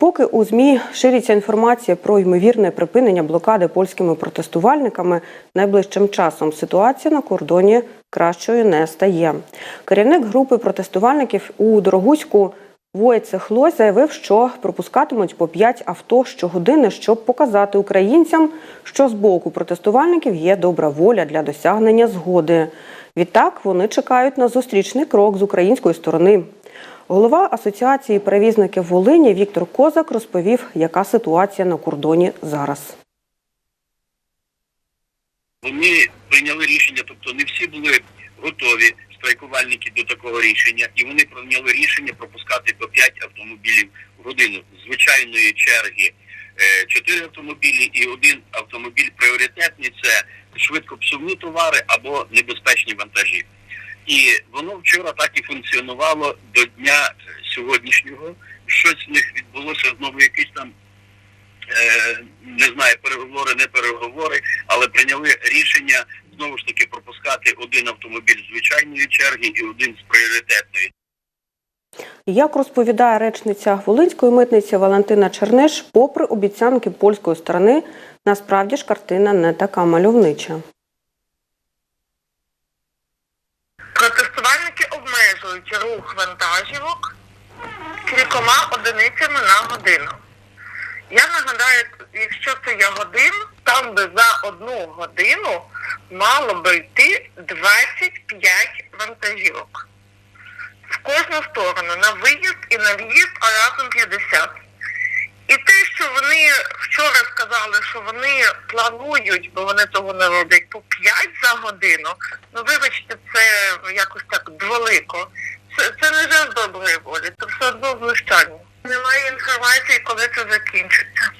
Поки у ЗМІ шириться інформація про ймовірне припинення блокади польськими протестувальниками, найближчим часом ситуація на кордоні кращою не стає. Керівник групи протестувальників у Дорогуську Войцех Лось заявив, що пропускатимуть по 5 авто щогодини, щоб показати українцям, що з боку протестувальників є добра воля для досягнення згоди. Відтак вони чекають на зустрічний крок з української сторони. Голова Асоціації перевізників Волині Віктор Козак розповів, яка ситуація на кордоні зараз. Вони прийняли рішення, тобто не всі були готові страйкувальники до такого рішення, і вони прийняли рішення пропускати по 5 автомобілів в годину. Звичайної черги 4 автомобілі і один автомобіль пріоритетний це швидкопсувні товари або небезпечні вантажі. І воно вчора так і функціонувало до дня сьогоднішнього. Щось в них відбулося знову якийсь там е, не знаю, переговори, не переговори, але прийняли рішення знову ж таки пропускати один автомобіль звичайної черги і один з пріоритетної. Як розповідає речниця Волинської митниці Валентина Черниш, попри обіцянки польської сторони, насправді ж картина не така мальовнича. Протестувальники обмежують рух вантажівок кількома одиницями на годину. Я нагадаю, якщо це є годин, там би за одну годину мало би йти 25 вантажівок. В кожну сторону, на виїзд і на в'їзд, а разом 50. І те, що вони вчора сказали, що вони планують, бо вони того не роблять, по 5 за годину, ну вибачте, це якось так дволико. Це, це не жест доброї волі, це все одно знущання. Немає інформації, коли це закінчиться.